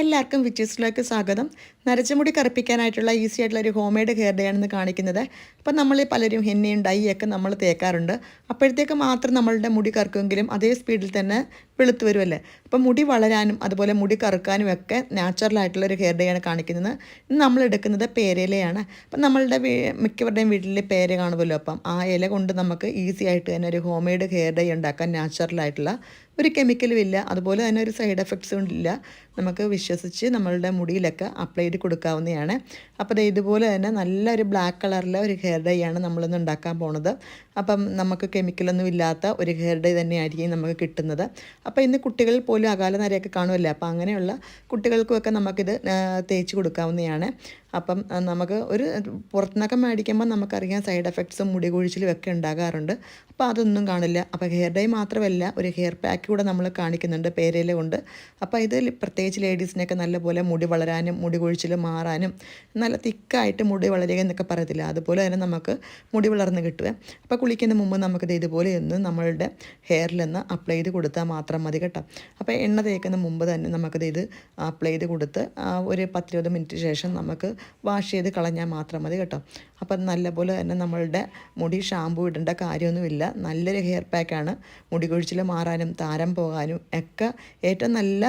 എല്ലാവർക്കും വിച്ചീസിലേക്ക് സ്വാഗതം. നരച്ചമുടി കറുപ്പിക്കാനായിട്ടുള്ള ഈസി ആയിട്ടുള്ള ഒരു ഹോം മെയ്ഡ് ഹെയർ ഡേ ആണെന്ന് കാണിക്കുന്നത്. അപ്പം നമ്മൾ പലരും ഹെന്നയും ഡൈയൊക്കെ നമ്മൾ തേക്കാറുണ്ട്. അപ്പോഴത്തേക്ക് മാത്രം നമ്മളുടെ മുടി കറുക്കുമെങ്കിലും അതേ സ്പീഡിൽ തന്നെ വെളുത്ത് വരുമല്ലേ അപ്പം മുടി വളരാനും അതുപോലെ മുടി കറുക്കാനും ഒക്കെ നാച്ചുറൽ ആയിട്ടുള്ള ഒരു ഹെയർ ഡേ ആണ് കാണിക്കുന്നത്. നമ്മൾ എടുക്കുന്നത് പേരയിലയാണ്. അപ്പം നമ്മളുടെ മിക്കവരുടെയും വീട്ടിൽ പേര കാണുമല്ലോ. അപ്പം ആ ഇല കൊണ്ട് നമുക്ക് ഈസി ആയിട്ട് തന്നെ ഒരു ഹോം മെയ്ഡ് ഹെയർ ഡേ ഉണ്ടാക്കാൻ നാച്ചുറൽ ആയിട്ടുള്ള ഒരു കെമിക്കലും ഇല്ല. അതുപോലെ തന്നെ ഒരു സൈഡ് എഫക്ട്സും ഇല്ല. നമുക്ക് വിശ്വസിച്ച് നമ്മളുടെ മുടിയിലൊക്കെ അപ്ലൈ ചെയ്ത് കൊടുക്കാവുന്നതാണ്. അപ്പോൾ ഇതുപോലെ തന്നെ നല്ലൊരു ബ്ലാക്ക് കളറിലെ ഒരു ഹെയർ ഡൈ ആണ് നമ്മളിന്ന് ഉണ്ടാക്കാൻ പോണത്. അപ്പം നമുക്ക് കെമിക്കലൊന്നും ഇല്ലാത്ത ഒരു ഹെയർ ഡൈ തന്നെയായിരിക്കും നമുക്ക് കിട്ടുന്നത്. അപ്പോൾ ഇന്ന് കുട്ടികളിൽ പോലും അകാല നരയൊക്കെ കാണുമല്ലോ അപ്പോൾ അങ്ങനെയുള്ള കുട്ടികൾക്കുമൊക്കെ നമുക്കിത് തേച്ച് കൊടുക്കാവുന്നതാണ്. അപ്പം നമുക്ക് ഒരു പുറത്തുനിന്നൊക്കെ മേടിക്കുമ്പോൾ നമുക്കറിയാം സൈഡ് എഫക്ട്സും മുടി കൊഴിച്ചിലും ഒക്കെ ഉണ്ടാകാറുണ്ട്. അപ്പോൾ അതൊന്നും കാണില്ല. അപ്പോൾ ഹെയർ ഡൈ മാത്രമല്ല ഒരു ഹെയർ പാക്ക് കൂടെ നമ്മൾ കാണിക്കുന്നുണ്ട് പേരയില കൊണ്ട്. അപ്പോൾ ഇത് പ്രത്യേകിച്ച് ലേഡീസിനൊക്കെ നല്ലപോലെ മുടി വളരാനും മുടി കൊഴിച്ചിൽ മാറാനും നല്ല തിക്കായിട്ട് മുടി വളരുക എന്നൊക്കെ പറയത്തില്ല? അതുപോലെ തന്നെ നമുക്ക് മുടി വളർന്ന് കിട്ടുക. അപ്പോൾ കുളിക്കുന്ന മുമ്പ് നമുക്കിത് ഇതുപോലെ ഒന്ന് നമ്മളുടെ ഹെയറിൽ ഹെയറിലൊന്ന് അപ്ലൈ ചെയ്ത് കൊടുത്താൽ മാത്രം മതി കേട്ടോ. അപ്പോൾ എണ്ണ തേക്കുന്ന മുമ്പ് തന്നെ നമുക്കിത് ഇത് അപ്ലൈ ചെയ്ത് കൊടുത്ത് ഒരു പത്തിരുപത് മിനിറ്റ് ശേഷം നമുക്ക് വാഷ് ചെയ്ത് കളഞ്ഞാൽ മാത്രം മതി കേട്ടോ. അപ്പം നല്ലപോലെ തന്നെ നമ്മളുടെ മുടി ഷാമ്പു ഇടേണ്ട കാര്യമൊന്നുമില്ല. നല്ലൊരു ഹെയർ പാക്കാണ് മുടി കൊഴിച്ചിൽ മാറാനും താരം പോകാനും ഒക്കെ ഏറ്റവും നല്ല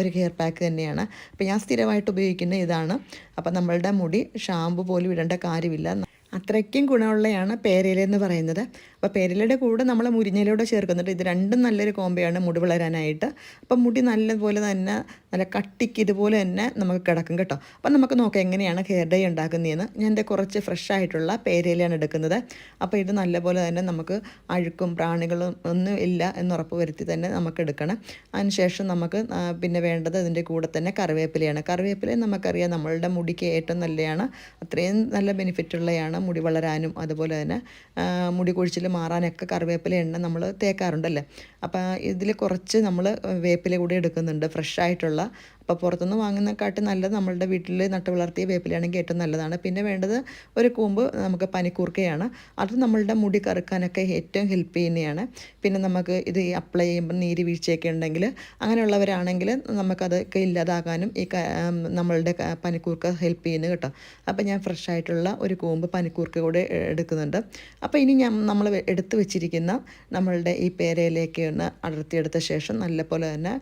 ഒരു ഹെയർ പാക്ക് തന്നെയാണ്. അപ്പോൾ ഞാൻ സ്ഥിരമായിട്ട് ഉപയോഗിക്കുന്ന ഇതാണ്. അപ്പം നമ്മളുടെ മുടി ഷാമ്പു പോലും ഇടേണ്ട കാര്യമില്ല. അത്രയ്ക്കും ഗുണമുള്ളതാണ് പേരയില എന്ന് പറയുന്നത്. അപ്പോൾ പേരയിലയുടെ കൂടെ നമ്മൾ മുരിഞ്ഞയിലൂടെ ചേർക്കുന്നുണ്ട്. ഇത് രണ്ടും നല്ലൊരു കോമ്പയാണ് മുടി വളരാനായിട്ട്. അപ്പം മുടി നല്ലപോലെ തന്നെ നല്ല കട്ടിക്ക് ഇതുപോലെ തന്നെ നമുക്ക് കിടക്കും കേട്ടോ. അപ്പം നമുക്ക് നോക്കാം എങ്ങനെയാണ് ഹെയർ ഡൈ ഉണ്ടാക്കുന്നതെന്ന്. ഞാൻ എന്റെ കുറച്ച് ഫ്രഷ് ആയിട്ടുള്ള പേരയിലയാണ് എടുക്കുന്നത്. അപ്പോൾ ഇത് നല്ലപോലെ തന്നെ നമുക്ക് അഴുക്കും പ്രാണികളും ഒന്നും ഇല്ല എന്ന് ഉറപ്പ് വരുത്തി തന്നെ നമുക്ക് എടുക്കണം. അതിനുശേഷം നമുക്ക് പിന്നെ വേണ്ടത് ഇതിന്റെ കൂടെ തന്നെ കറിവേപ്പിലയാണ്. കറിവേപ്പില നമുക്കറിയാം നമ്മളുടെ മുടിക്ക് ഏറ്റവും നല്ലതാണ് അത്രയും നല്ല ബെനിഫിറ്റ് ഉള്ളതാണ് മുടി വളരാനും അതുപോലെ തന്നെ മുടി കൊഴിച്ചിൽ മാറാനൊക്കെ കറിവേപ്പില എണ്ണ നമ്മൾ തേക്കാറുണ്ടല്ലേ? അപ്പോൾ ഇതിൽ കുറച്ച് നമ്മൾ വേപ്പില കൂടി എടുക്കുന്നുണ്ട് ഫ്രഷ് ആയിട്ടുള്ള അപ്പോൾ പുറത്തുനിന്ന് വാങ്ങുന്നതിനെക്കാട്ടി നല്ലത് നമ്മളുടെ വീട്ടിൽ നട്ട് വളർത്തിയ വേപ്പിലയാണെങ്കിൽ ഏറ്റവും നല്ലതാണ്. പിന്നെ വേണ്ടത് ഒരു കൂമ്പ് നമുക്ക് പനിക്കൂർക്കയാണ്. അത് നമ്മളുടെ മുടി കറുക്കാനൊക്കെ ഏറ്റവും ഹെൽപ്പ് ചെയ്യുന്നതാണ്. പിന്നെ നമുക്ക് ഇത് അപ്ലൈ ചെയ്യുമ്പോൾ നീര് വീഴ്ചയൊക്കെ ഉണ്ടെങ്കിൽ അങ്ങനെയുള്ളവരാണെങ്കിൽ നമുക്കതൊക്കെ ഇല്ലാതാകാനും ഈ നമ്മളുടെ പനിക്കൂർക്ക ഹെൽപ്പ് ചെയ്യുന്നു കേട്ടോ. അപ്പോൾ ഞാൻ ഫ്രഷ് ആയിട്ടുള്ള ഒരു കൂമ്പ് പനിക്കൂർക്ക കൂടെ എടുക്കുന്നുണ്ട്. അപ്പോൾ ഇനി ഞാൻ നമ്മൾ എടുത്തു വെച്ചിരിക്കുന്ന നമ്മളുടെ ഈ പേരയിലേക്ക് ഒന്ന് അടർത്തിയെടുത്ത ശേഷം നല്ലപോലെ തന്നെ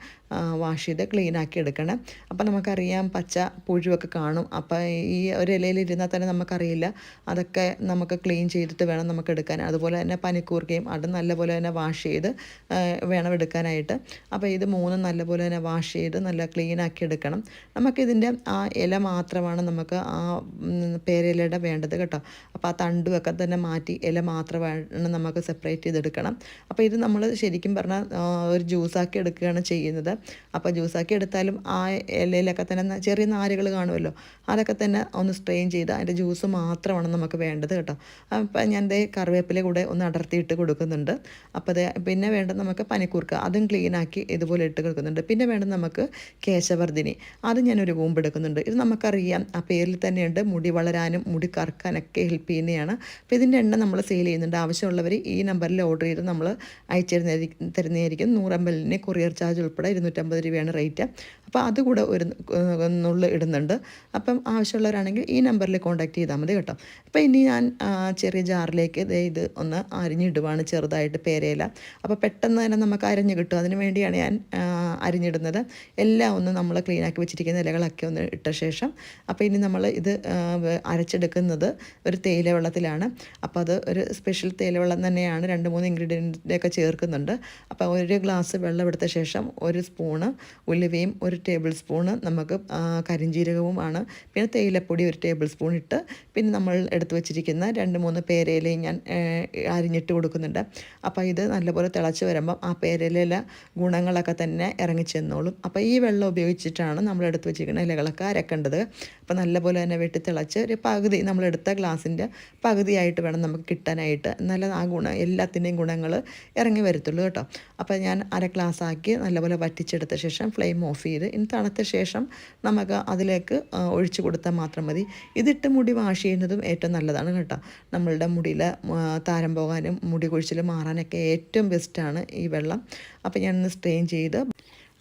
വാഷ് ചെയ്ത് ക്ലീൻ ആക്കി എടുക്കണം. അപ്പോൾ നമുക്കറിയാം പച്ച പുഴുവൊക്കെ കാണും. അപ്പോൾ ഈ ഒരു ഇലയിൽ ഇരുന്നാൽ തന്നെ നമുക്കറിയില്ല. അതൊക്കെ നമുക്ക് ക്ലീൻ ചെയ്തിട്ട് വേണം നമുക്ക് എടുക്കാൻ. അതുപോലെ തന്നെ പനിക്കൂർക്കയും അത് നല്ലപോലെ തന്നെ വാഷ് ചെയ്ത് വേണം എടുക്കാനായിട്ട്. അപ്പോൾ ഇത് മൂന്നും നല്ലപോലെ തന്നെ വാഷ് ചെയ്ത് നല്ല ക്ലീൻ ആക്കി എടുക്കണം. നമുക്കിതിന്റെ ആ ഇല മാത്രമാണ് നമുക്ക് ആ പേരയിലയുടെ വേണ്ടത് കേട്ടോ. അപ്പോൾ ആ തണ്ടുമൊക്കെ തന്നെ മാറ്റി ഇല മാത്രമാണ് നമുക്ക് സെപ്പറേറ്റ് ചെയ്തെടുക്കണം. അപ്പോൾ ഇത് നമ്മൾ ശരിക്കും പറഞ്ഞാൽ ഒരു ജ്യൂസാക്കി എടുക്കുകയാണ് ചെയ്യുന്നത്. അപ്പോൾ ജ്യൂസാക്കി എടുത്താലും ആ ഇലയിലൊക്കെ തന്നെ ചെറിയ നാരുകൾ കാണുമല്ലോ. അതൊക്കെ തന്നെ ഒന്ന് സ്ട്രെയിൻ ചെയ്ത് അതിന്റെ ജ്യൂസ് മാത്രമാണ് നമുക്ക് വേണ്ടത് കേട്ടോ. അപ്പം ഞാൻ ദേ കറിവേപ്പില കൂടെ ഒന്ന് അടർത്തിയിട്ട് കൊടുക്കുന്നുണ്ട്. അപ്പോൾ ദേ പിന്നെ വേണ്ടത് നമുക്ക് പനിക്കൂർക്ക അതും ക്ലീനാക്കി ഇതുപോലെ ഇട്ട് കൊടുക്കുന്നുണ്ട്. പിന്നെ വേണ്ടത് നമുക്ക് കേശവർദ്ധിനി അത് ഞാനൊരു കൂമ്പ് എടുക്കുന്നുണ്ട്. ഇത് നമുക്കറിയാം ആ പേരിൽ തന്നെയുണ്ട്. മുടി വളരാനും മുടി കറക്കാനൊക്കെ ഹെൽപ്പ് ചെയ്യുന്നതാണ് അപ്പോൾ ഇതിന്റെ എണ്ണ നമ്മൾ സെയിൽ ചെയ്യുന്നുണ്ട്. ആവശ്യമുള്ളവർ ഈ നമ്പറിൽ ഓർഡർ ചെയ്ത് നമ്മൾ അയച്ചു തരുന്നതായിരിക്കും. തരുന്നതായിരിക്കും നൂറമ്പലിന് കൊറിയർ ചാർജ് ഉൾപ്പെടെ ഇരുന്നൂറ്റമ്പത് രൂപയാണ് റേറ്റ്. അപ്പോൾ അതുകൂടെ ഒരു നുള്ളു ഇടുന്നുണ്ട്. അപ്പം ആവശ്യമുള്ളവരാണെങ്കിൽ ഈ നമ്പറിൽ കോൺടാക്ട് ചെയ്താൽ മതി കേട്ടോ. അപ്പോൾ ഇനി ഞാൻ ചെറിയ ജാറിലേക്ക് ഇത് ഒന്ന് അരിഞ്ഞിടുവാണ് ചെറുതായിട്ട് പേരയില. അപ്പോൾ പെട്ടെന്ന് തന്നെ നമുക്ക് അരിഞ്ഞ് കിട്ടും. അതിന് വേണ്ടിയാണ് ഞാൻ അരിഞ്ഞിടുന്നത്. എല്ലാം ഒന്ന് നമ്മൾ ക്ലീനാക്കി വെച്ചിരിക്കുന്ന ഇലകളൊക്കെ ഒന്ന് ഇട്ട ശേഷം അപ്പോൾ ഇനി നമ്മൾ ഇത് അരച്ചെടുക്കുന്നത് ഒരു തേയില വെള്ളത്തിലാണ്. അപ്പോൾ അത് ഒരു സ്പെഷ്യൽ തേയില വെള്ളം തന്നെയാണ്. രണ്ട് മൂന്ന് ഇൻഗ്രീഡിയന്റൊക്കെ ചേർക്കുന്നുണ്ട്. അപ്പോൾ ഒരു ഗ്ലാസ് വെള്ളം എടുത്ത ശേഷം ഒരു സ്പൂണ് ഉലുവയും ഒരു ടേബിൾ സ്പൂണ് നമുക്ക് കരിഞ്ജീരകവുമാണ് പിന്നെ തേയിലപ്പൊടി ഒരു ടേബിൾ സ്പൂൺ ഇട്ട് പിന്നെ നമ്മൾ എടുത്തു വെച്ചിരിക്കുന്ന രണ്ട് മൂന്ന് പേരയിലയും ഞാൻ അരിഞ്ഞിട്ട് കൊടുക്കുന്നുണ്ട്. അപ്പോൾ ഇത് നല്ലപോലെ തിളച്ച് വരുമ്പം ആ പേരയിലെ ഗുണങ്ങളൊക്കെ തന്നെ ഇറങ്ങി ചെന്നോളും. അപ്പോൾ ഈ വെള്ളം ഉപയോഗിച്ചിട്ടാണ് നമ്മൾ എടുത്ത് വെച്ചിരിക്കുന്ന ഇലകളൊക്കെ അരക്കേണ്ടത്. അപ്പോൾ നല്ലപോലെ തന്നെ വെട്ടി തിളച്ച് ഒരു പകുതി നമ്മളെടുത്ത ഗ്ലാസിന്റെ പകുതിയായിട്ട് വേണം നമുക്ക് കിട്ടാനായിട്ട്. എന്നാലേ ആ ഗുണം എല്ലാത്തിന്റെയും ഗുണങ്ങൾ ഇറങ്ങി വരത്തുള്ളൂ കേട്ടോ. അപ്പോൾ ഞാൻ അര ഗ്ലാസ് ആക്കി നല്ലപോലെ വറ്റിച്ചെടുത്ത ശേഷം ഫ്ലെയിം ഓഫ് ചെയ്ത് ഇനി തണുത്ത ശേഷം നമുക്ക് അതിലേക്ക് ഒഴിച്ചു കൊടുത്താൽ മാത്രം മതി. ഇതിട്ട് മുടി വാഷ് ചെയ്യുന്നതും ഏറ്റവും നല്ലതാണ് കേട്ടോ. നമ്മളുടെ മുടിയിൽ താരം പോകാനും മുടി കൊഴിച്ചിൽ മാറാനൊക്കെ ഏറ്റവും ബെസ്റ്റാണ് ഈ വെള്ളം. അപ്പോൾ ഞാനൊന്ന് സ്ട്രെയിൻ ചെയ്ത്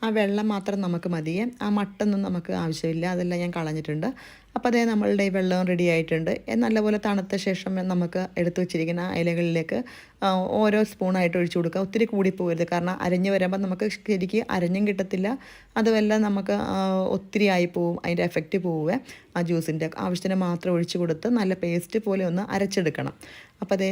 ആ വെള്ളം മാത്രം നമുക്ക് മതിയേ ആ മട്ടൊന്നും നമുക്ക് ആവശ്യമില്ല. അതെല്ലാം ഞാൻ കളഞ്ഞിട്ടുണ്ട്. അപ്പോൾ അതേ നമ്മളുടെ ഈ വെള്ളം റെഡി ആയിട്ടുണ്ട്. നല്ലപോലെ തണുത്ത ശേഷം നമുക്ക് എടുത്തു വെച്ചിരിക്കുന്ന ഇലകളിലേക്ക് ഓരോ സ്പൂണായിട്ട് ഒഴിച്ചു കൊടുക്കുക. ഒത്തിരി കൂടി പോകരുത്. കാരണം അരഞ്ഞ് വരുമ്പോൾ നമുക്ക് ശരിക്ക് അരഞ്ഞും കിട്ടത്തില്ല. അതുമല്ല നമുക്ക് ഒത്തിരി ആയി പോവും. അതിന്റെ എഫക്റ്റ് പോവുക ആ ജ്യൂസിന്റെ ആവശ്യത്തിന് മാത്രം ഒഴിച്ചു കൊടുത്ത് നല്ല പേസ്റ്റ് പോലെ ഒന്ന് അരച്ചെടുക്കണം. അപ്പോൾ അതേ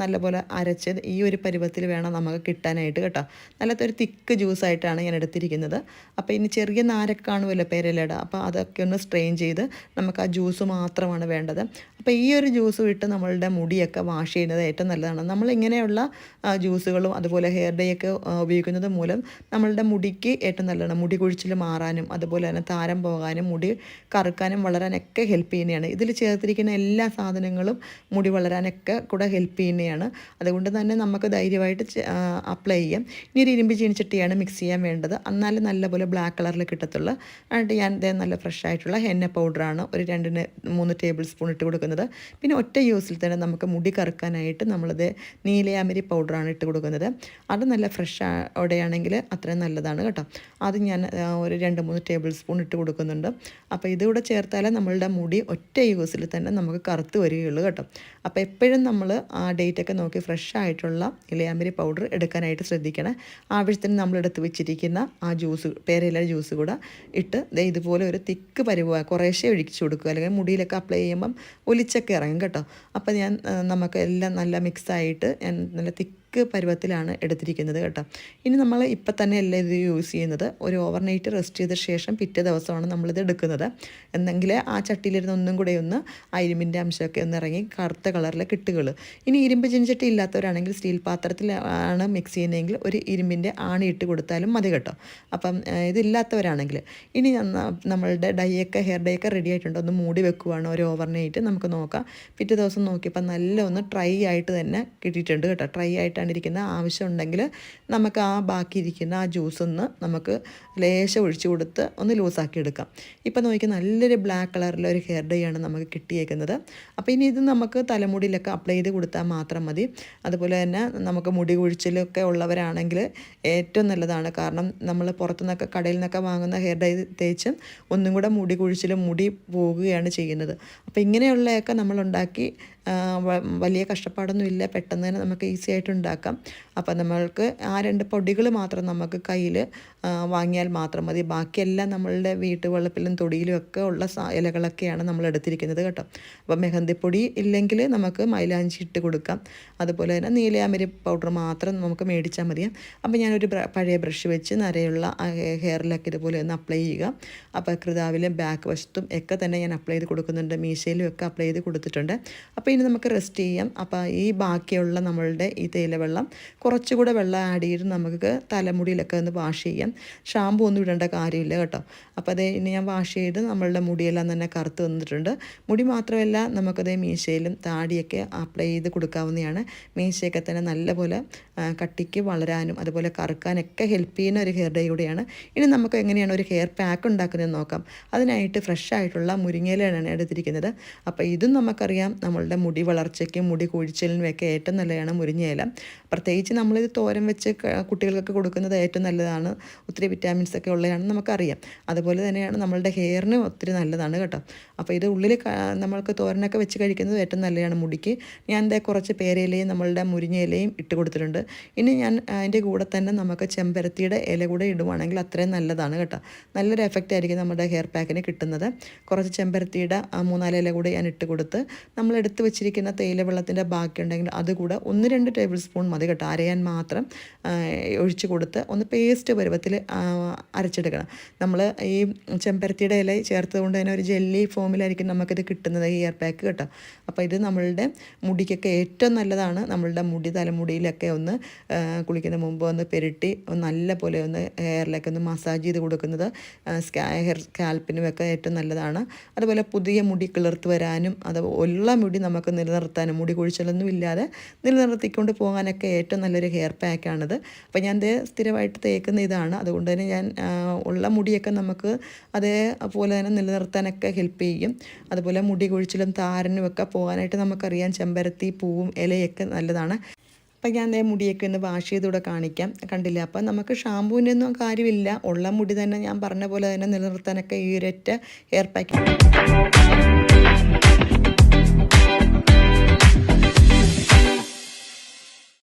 നല്ലപോലെ അരച്ച് ഈ ഒരു പരുവത്തിൽ വേണം നമുക്ക് കിട്ടാനായിട്ട് കേട്ടോ. നല്ലതൊരു തിക്ക് ജ്യൂസായിട്ടാണ് ഞാൻ എടുത്തിരിക്കുന്നത്. അപ്പോൾ ഇനി ചെറിയ നാരൊക്കെ കാണുമല്ലോ പേരലട അപ്പോൾ അതൊക്കെ ഒന്ന് സ്ട്രെയിൻ ചെയ്ത് നമുക്ക് ആ ജ്യൂസ് മാത്രമാണ് വേണ്ടത്. അപ്പോൾ ഈ ഒരു ജ്യൂസ് ഇട്ട് നമ്മളുടെ മുടിയൊക്കെ വാഷ് ചെയ്യുന്നത് ഏറ്റവും നല്ലതാണ്. നമ്മൾ ഇങ്ങനെയുള്ള ജ്യൂസുകളും അതുപോലെ ഹെയർ ഡേ ഒക്കെ ഉപയോഗിക്കുന്നത് മൂലം നമ്മളുടെ മുടിക്ക് ഏറ്റവും നല്ലതാണ്. മുടി കൊഴിച്ചിൽ മാറാനും അതുപോലെ തന്നെ താരം പോകാനും മുടി കറുക്കാനും വളരാനൊക്കെ ഹെൽപ്പ് ചെയ്യുന്നതാണ്. ഇതിൽ ചേർത്തിരിക്കുന്ന എല്ലാ സാധനങ്ങളും മുടി വളരാനൊക്കെ കൂടെ ഹെൽപ്പ് ചെയ്യുന്നതാണ്. അതുകൊണ്ട് തന്നെ നമുക്ക് ധൈര്യമായിട്ട് അപ്ലൈ ചെയ്യാം. ഇനി ഒരു ഇരുമ്പ് ചീനിച്ചട്ടിയാണ് മിക്സ് ചെയ്യാൻ വേണ്ടത്. എന്നാലും നല്ലപോലെ ബ്ലാക്ക് കളറിൽ കിട്ടത്തുള്ളൂ എന്നിട്ട് ഞാൻ ഇതേ നല്ല ഫ്രഷ് ആയിട്ടുള്ള ഹെന്ന പൗഡറാണ് ഒരു രണ്ടിന് മൂന്ന് ടേബിൾ സ്പൂൺ ഇട്ട് കൊടുക്കുന്നത്. പിന്നെ ഒറ്റ യൂസിൽ തന്നെ നമുക്ക് മുടി കറുക്കാനായിട്ട് നമ്മളത് നീലയാമരി പൗഡറാണ് ഇട്ട് കൊടുക്കുന്നത്. അത് നല്ല ഫ്രഷ് ഓടെയാണെങ്കിൽ അത്രയും നല്ലതാണ് കേട്ടോ. അത് ഞാൻ ഒരു രണ്ട് മൂന്ന് ടേബിൾ സ്പൂൺ ഇട്ട് കൊടുക്കുന്നുണ്ട്. അപ്പോൾ ഇതുകൂടെ ചേർത്താലേ നമ്മളുടെ മുടി ഒറ്റ യൂസിൽ തന്നെ നമുക്ക് കറുത്ത് വരികയുള്ളൂ കേട്ടോ. അപ്പോൾ എപ്പോഴും നമ്മൾ ആ ഡേറ്റൊക്കെ നോക്കി ഫ്രഷ് ആയിട്ടുള്ള ഇലയാമ്പരി പൗഡർ എടുക്കാനായിട്ട് ശ്രദ്ധിക്കണം. ആവശ്യത്തിന് നമ്മൾ എടുത്ത് വെച്ചിരിക്കുന്ന ആ ജ്യൂസ് പേരയില ജ്യൂസ് കൂടെ ഇട്ട് ഇതുപോലെ ഒരു തിക്ക് പരുവ കുറേശ്ശെ ഒഴിച്ചു കൊടുക്കുക. അല്ലെങ്കിൽ മുടിയിലൊക്കെ അപ്ലൈ ചെയ്യുമ്പം ഒലിച്ചൊക്കെ ഇറങ്ങും കേട്ടോ. അപ്പോൾ ഞാൻ നമുക്ക് എല്ലാം നല്ല മിക്സായിട്ട് ഞാൻ നല്ല തിക്ക് പരുവത്തിലാണ് എടുത്തിരിക്കുന്നത് കേട്ടോ. ഇനി നമ്മൾ ഇപ്പം തന്നെ അല്ല ഇത് യൂസ് ചെയ്യുന്നത്? ഒരു ഓവർനൈറ്റ് റെസ്റ്റ് ചെയ്ത ശേഷം പിറ്റേ ദിവസമാണ് നമ്മളിത് എടുക്കുന്നത്. എന്നെങ്കിൽ ആ ചട്ടിയിലിരുന്ന് ഒന്നും കൂടെ ഒന്ന് ആ ഇരുമ്പിന്റെ അംശമൊക്കെ ഒന്ന് ഇറങ്ങി കറുത്ത കളറിലെ കിട്ടുകൾ ഇനി ഇരുമ്പ് ചിഞ്ചട്ടി ഇല്ലാത്തവരാണെങ്കിൽ സ്റ്റീൽ പാത്രത്തിൽ ആണ് മിക്സ് ചെയ്യുന്നതെങ്കിൽ ഒരു ഇരുമ്പിന്റെ ആണി ഇട്ട് കൊടുത്താലും മതി കേട്ടോ. അപ്പം ഇതില്ലാത്തവരാണെങ്കിൽ ഇനി നമ്മളുടെ ഡൈയൊക്കെ ഹെയർ ഡൈ ഒക്കെ റെഡി ആയിട്ടുണ്ട്. ഒന്ന് മൂടി വെക്കുവാണ് ഒരു ഓവർനൈറ്റ്. നമുക്ക് നോക്കാം. പിറ്റേ ദിവസം നോക്കിയപ്പോൾ നല്ല ഒന്ന് ട്രൈ ആയിട്ട് തന്നെ കിട്ടിയിട്ടുണ്ട് കേട്ടോ. ട്രൈ ആയിട്ടാണ് ഇരിക്കുന്നത് ആവശ്യമുണ്ടെങ്കിൽ നമുക്ക് ആ ബാക്കിയിരിക്കുന്ന ആ ജ്യൂസ് ഒന്ന് നമുക്ക് ലേശം ഒഴിച്ചു കൊടുത്ത് ഒന്ന് ലൂസാക്കി എടുക്കാം. ഇപ്പം നോക്കി നല്ലൊരു ബ്ലാക്ക് കളറിലെ ഒരു ഹെയർ ഡേ ആണ് നമുക്ക് കിട്ടിയേക്കുന്നത്. അപ്പോൾ ഇനി ഇത് നമുക്ക് തലമുടിയിലൊക്കെ അപ്ലൈ ചെയ്ത് കൊടുത്താൽ മാത്രം മതി. അതുപോലെ തന്നെ നമുക്ക് മുടി കൊഴിച്ചിലൊക്കെ ഉള്ളവരാണെങ്കിൽ ഏറ്റവും നല്ലതാണ്. കാരണം നമ്മൾ പുറത്തുനിന്നൊക്കെ കടയിൽ നിന്നൊക്കെ വാങ്ങുന്ന ഹെയർ ഡൈ തേച്ചും ഒന്നും കൂടെ മുടി കൊഴിച്ചിലും മുടി പോവുകയാണ് ചെയ്യുന്നത്. അപ്പോൾ ഇങ്ങനെയുള്ളതൊക്കെ നമ്മളുണ്ടാക്കി വലിയ കഷ്ടപ്പാടൊന്നുമില്ല പെട്ടെന്ന് തന്നെ നമുക്ക് ഈസി ആയിട്ട് ഉണ്ടാക്കാം. അപ്പം നമ്മൾക്ക് ആ രണ്ട് പൊടികൾ മാത്രം നമുക്ക് കയ്യിൽ വാങ്ങിയാൽ മാത്രം മതി. ബാക്കിയെല്ലാം നമ്മളുടെ വീട്ടുവളപ്പിലും തൊടിയിലും ഒക്കെ ഉള്ള ഇലകളൊക്കെയാണ് നമ്മൾ എടുത്തിരിക്കുന്നത് കേട്ടോ. അപ്പോൾ മെഹന്തിപ്പൊടി ഇല്ലെങ്കിൽ നമുക്ക് മൈലാഞ്ചി ഇട്ട് കൊടുക്കാം. അതുപോലെ തന്നെ നീലയാമരി പൗഡർ മാത്രം നമുക്ക് മേടിച്ചാൽ മതി. അപ്പോൾ ഞാനൊരു പഴയ ബ്രഷ് വെച്ച് ഹെ- ഹെയറിലൊക്കെ ഇതുപോലെ ഒന്ന് അപ്ലൈ ചെയ്യുക. അപ്പോൾ കൃതാവിലും ബാക്ക് വശത്തും ഒക്കെ തന്നെ ഞാൻ അപ്ലൈ ചെയ്ത് കൊടുക്കുന്നുണ്ട്. മീശയിലും ഒക്കെ അപ്ലൈ ചെയ്ത് കൊടുത്തിട്ടുണ്ട്. അപ്പോൾ ഇനി നമുക്ക് റെസ്റ്റ് ചെയ്യാം. അപ്പോൾ ഈ ബാക്കിയുള്ള നമ്മളുടെ ഈ തേയില വെള്ളം കുറച്ചുകൂടെ വെള്ളം ആഡ് ചെയ്ത് നമുക്ക് തലമുടിയിലൊക്കെ ഒന്ന് വാഷ് ചെയ്യാം. ഷാമ്പു ഒന്നും ഇടേണ്ട കാര്യമില്ല കേട്ടോ. അപ്പോൾ അതേ ഇനി ഞാൻ വാഷ് ചെയ്ത് നമ്മളുടെ മുടിയെല്ലാം തന്നെ കറുത്ത് തന്നിട്ടുണ്ട് മുടി മാത്രമല്ല നമുക്കതേ മീശയിലും താടിയൊക്കെ അപ്ലൈ ചെയ്ത് കൊടുക്കാവുന്നതാണ്. മീശയൊക്കെ തന്നെ നല്ലപോലെ കട്ടിക്ക് വളരാനും അതുപോലെ കറുക്കാനൊക്കെ ഹെൽപ്പ് ചെയ്യുന്ന ഒരു ഹെയർ ഡേ കൂടെയാണ്. ഇനി നമുക്ക് എങ്ങനെയാണ് ഒരു ഹെയർ പാക്ക് ഉണ്ടാക്കുന്നതെന്ന് നോക്കാം. അതിനായിട്ട് ഫ്രഷ് ആയിട്ടുള്ള മുരിങ്ങയിലാണ് എടുത്തിരിക്കുന്നത്. അപ്പോൾ ഇതും നമുക്കറിയാം നമ്മളുടെ മുടി വളർച്ചയ്ക്കും മുടി കൊഴിച്ചിലിനും ഒക്കെ ഏറ്റവും നല്ലതാണ് മുരിങ്ങയില. പ്രത്യേകിച്ച് നമ്മളിത് തോരൻ വെച്ച് കുട്ടികൾക്കൊക്കെ കൊടുക്കുന്നത് ഏറ്റവും നല്ലതാണ്. ഒത്തിരി വിറ്റാമിൻസ് ഒക്കെ ഉള്ളതാണെന്ന് നമുക്കറിയാം. അതുപോലെ തന്നെയാണ് നമ്മളുടെ ഹെയറിന് ഒത്തിരി നല്ലതാണ് കേട്ടോ. അപ്പോൾ ഇത് ഉള്ളിൽ നമ്മൾക്ക് തോരനൊക്കെ വെച്ച് കഴിക്കുന്നത് ഏറ്റവും നല്ലതാണ് മുടിക്ക്. ഞാൻ എന്താ കുറച്ച് പേരയിലയും നമ്മളുടെ മുരിങ്ങയിലയും ഇട്ട് കൊടുത്തിട്ടുണ്ട്. ഇനി ഞാൻ അതിന്റെ കൂടെ തന്നെ നമുക്ക് ചെമ്പരത്തിയുടെ ഇല കൂടെ ഇടുവാണെങ്കിൽ അത്രയും നല്ലതാണ് കേട്ടോ. നല്ലൊരു എഫക്റ്റ് ആയിരിക്കും നമ്മുടെ ഹെയർ പാക്കിന് കിട്ടുന്നത്. കുറച്ച് ചെമ്പരത്തിയുടെ മൂന്നാൽ ഇല കൂടെ ഞാൻ ഇട്ട് കൊടുത്ത് നമ്മൾ എടുത്ത് വെച്ചിരിക്കുന്ന തേയില വെള്ളത്തിന്റെ ബാക്കി ഉണ്ടെങ്കിൽ അതുകൂടെ ഒന്ന് രണ്ട് ടേബിൾ സ്പൂൺ മതി കേട്ടോ. അരയാൻ മാത്രം ഒഴിച്ച് കൊടുത്ത് ഒന്ന് പേസ്റ്റ് പരുവത്തിൽ അരച്ചെടുക്കണം. നമ്മൾ ഈ ചെമ്പരത്തിയുടെ ഇല ചേർത്തത് കൊണ്ട് തന്നെ ഒരു ജെല്ലി ഫോമിലായിരിക്കും നമുക്കിത് കിട്ടുന്നത് ഹെയർ പാക്ക് കേട്ടോ. അപ്പോൾ ഇത് നമ്മളുടെ മുടിക്കൊക്കെ ഏറ്റവും നല്ലതാണ്. നമ്മളുടെ മുടി തലമുടിയിലൊക്കെ ഒന്ന് കുളിക്കുന്ന മുമ്പ് ഒന്ന് പെരട്ടി നല്ല പോലെ ഒന്ന് ഹെയറിലൊക്കെ ഒന്ന് മസാജ് ചെയ്ത് കൊടുക്കുന്നത് സ്കാ ഹെയർ സ്കാൽപ്പിനുമൊക്കെ ഏറ്റവും നല്ലതാണ്. അതുപോലെ പുതിയ മുടി കിളിർത്ത് വരാനും അത് ഉള്ള മുടി നമുക്ക് നിലനിർത്താനും മുടി കൊഴിച്ചിലൊന്നും ഇല്ലാതെ നിലനിർത്തിക്കൊണ്ട് പോകാനൊക്കെ ഏറ്റവും നല്ലൊരു ഹെയർ പാക്കാണിത് അപ്പോൾ ഞാൻ സ്ഥിരമായിട്ട് തേക്കുന്ന ഇതാണ്. അതുകൊണ്ട് തന്നെ ഞാൻ ഉള്ള മുടിയൊക്കെ നമുക്ക് അതേപോലെ തന്നെ നിലനിർത്താനൊക്കെ ഹെൽപ്പ് ചെയ്യും. അതുപോലെ മുടി കൊഴിച്ചിലും താരനും ഒക്കെ പോകാനായിട്ട് നമുക്കറിയാം ചെമ്പരത്തി പൂവും ഇലയൊക്കെ നല്ലതാണ്. അപ്പം ഞാൻ ദേ മുടിയൊക്കെ ഒന്ന് വാഷ് ചെയ്തുകൂടെ കാണിക്കാം. കണ്ടില്ല? അപ്പം നമുക്ക് ഷാമ്പൂവിന്റെ ഒന്നും കാര്യമില്ല. ഉള്ള മുടി തന്നെ ഞാൻ പറഞ്ഞ പോലെ തന്നെ നിലനിർത്താനൊക്കെ ഈ ഒരൊറ്റ ഹെയർ പാക്ക്.